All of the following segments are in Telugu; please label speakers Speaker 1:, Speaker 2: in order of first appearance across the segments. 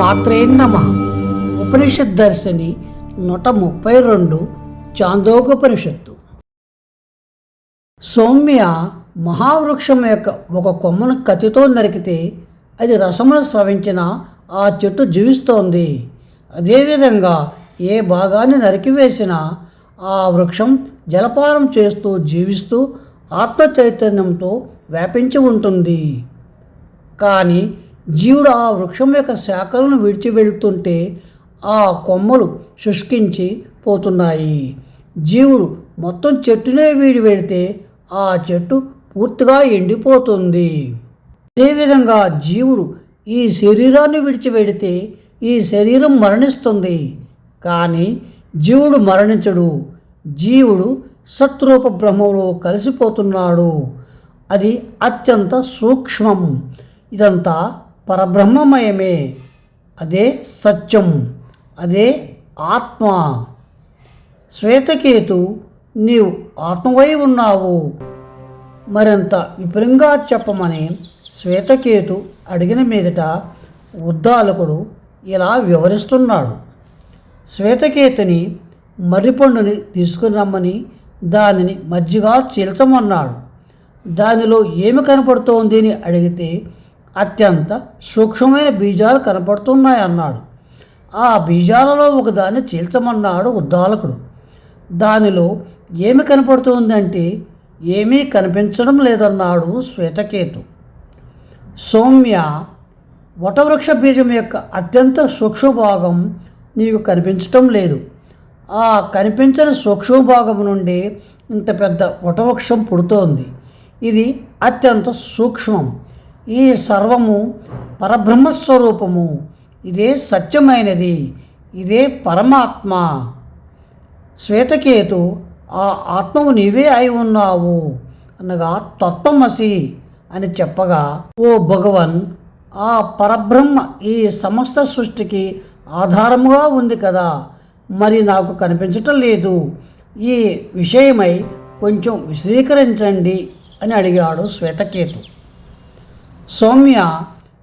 Speaker 1: మాత్రే నమ. ఉపనిషత్ దర్శిని నూట ముప్పై రెండు చాందోగోపనిషత్తు సౌమ్య మహావృక్షం యొక్క ఒక కొమ్మను కత్తితో నరికితే అది రసమును స్రవించిన ఆ చెట్టు జీవిస్తోంది. అదేవిధంగా ఏ భాగాన్ని నరికివేసినా ఆ వృక్షం జలపానం చేస్తూ జీవిస్తూ ఆత్మ చైతన్యంతో వ్యాపించి ఉంటుంది. కానీ జీవుడు ఆ వృక్షం యొక్క శాఖలను విడిచి వెళ్తుంటే ఆ కొమ్మలు శుష్కించి పోతున్నాయి. జీవుడు మొత్తం చెట్టునే వీడి వెళితే ఆ చెట్టు పూర్తిగా ఎండిపోతుంది. అదేవిధంగా జీవుడు ఈ శరీరాన్ని విడిచి వెడితే ఈ శరీరం మరణిస్తుంది. కానీ జీవుడు మరణించడు. జీవుడు సత్రూప బ్రహ్మంలో కలిసిపోతున్నాడు. అది అత్యంత సూక్ష్మం. ఇదంతా పరబ్రహ్మమయమే. అదే సత్యం. అదే ఆత్మ. శ్వేతకేతు నీవు ఆత్మవై ఉన్నావు. మరింత విపులంగా చెప్పమని శ్వేతకేతు అడిగిన మీదట ఉద్దాలకుడు ఇలా వివరిస్తున్నాడు. శ్వేతకేతుని మర్రిపండుని తీసుకురమ్మని దానిని మజ్జిగా చీల్చమన్నాడు. దానిలో ఏమి కనపడుతోంది అని అడిగితే అత్యంత సూక్ష్మమైన బీజాలు కనపడుతున్నాయి అన్నాడు. ఆ బీజాలలో ఒకదాన్ని చీల్చమన్నాడు ఉద్దాలకుడు. దానిలో ఏమి కనపడుతుందంటే ఏమీ కనిపించడం లేదన్నాడు శ్వేతకేతు. సౌమ్య వటవృక్ష బీజం యొక్క అత్యంత సూక్ష్మ భాగం నీకు కనిపించటం లేదు. ఆ కనిపించని సూక్ష్మ భాగం నుండి ఇంత పెద్ద వటవృక్షం పుడుతోంది. ఇది అత్యంత సూక్ష్మం. ఈ సర్వము పరబ్రహ్మస్వరూపము. ఇదే సత్యమైనది. ఇదే పరమాత్మ. శ్వేతకేతు ఆ ఆత్మవు నీవే అయి ఉన్నావు. అనగా తత్వమసి అని చెప్పగా ఓ భగవన్ ఆ పరబ్రహ్మ ఈ సమస్త సృష్టికి ఆధారముగా ఉంది కదా. మరి నాకు కనిపించటం లేదు. ఈ విషయమై కొంచెం విశదీకరించండి అని అడిగాడు శ్వేతకేతు. సౌమ్య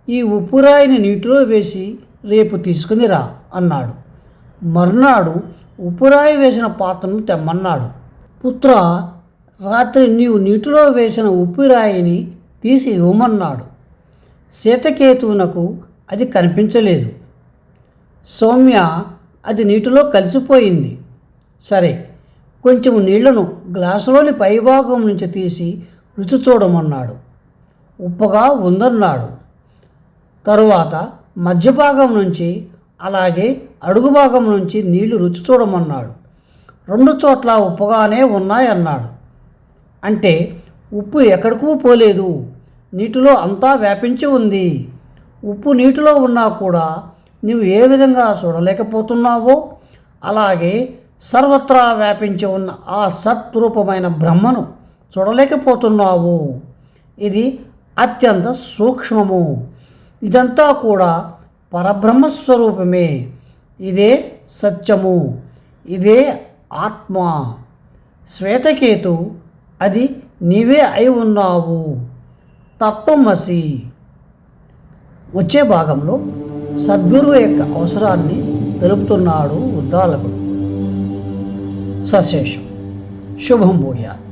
Speaker 1: ఈ ఉప్పురాయిని నీటిలో వేసి రేపు తీసుకుని రా అన్నాడు. మర్నాడు ఉప్పురాయి వేసిన పాత్రను తెమ్మన్నాడు. పుత్ర రాత్రి నీవు నీటిలో వేసిన ఉప్పురాయిని తీసి ఇవ్వమన్నాడు. సీతకేతువునకు అది కనిపించలేదు. సౌమ్య అది నీటిలో కలిసిపోయింది. సరే కొంచెం నీళ్ళను గ్లాసులోని పైభాగం నుంచి తీసి రుచి చూడమన్నాడు. ఉప్పగా ఉందన్నాడు. తరువాత మధ్య భాగం నుంచి అలాగే అడుగు భాగం నుంచి నీళ్ళు రుచి చూడమన్నాడు. రెండు చోట్ల ఉప్పగానే ఉన్నాయన్నాడు. అంటే ఉప్పు ఎక్కడికూ పోలేదు. నీటిలో అంతా వ్యాపించి ఉంది. ఉప్పు నీటిలో ఉన్నా కూడా నీవు ఏ విధంగా చూడలేకపోతున్నావో అలాగే సర్వత్రా వ్యాపించి ఉన్న ఆ సత్రూపమైన బ్రహ్మను చూడలేకపోతున్నావు. ఇది అత్యంత సూక్ష్మము. ఇదంతా కూడా పరబ్రహ్మస్వరూపమే. ఇదే సత్యము. ఇదే ఆత్మ. శ్వేతకేతు అది నీవే అయి ఉన్నావు. తత్వమసి. వచ్చే భాగంలో సద్గురువు యొక్క అవసరాన్ని తెలుపుతున్నాడు ఉద్దాలకుడు సశేషం. శుభం భూయాలి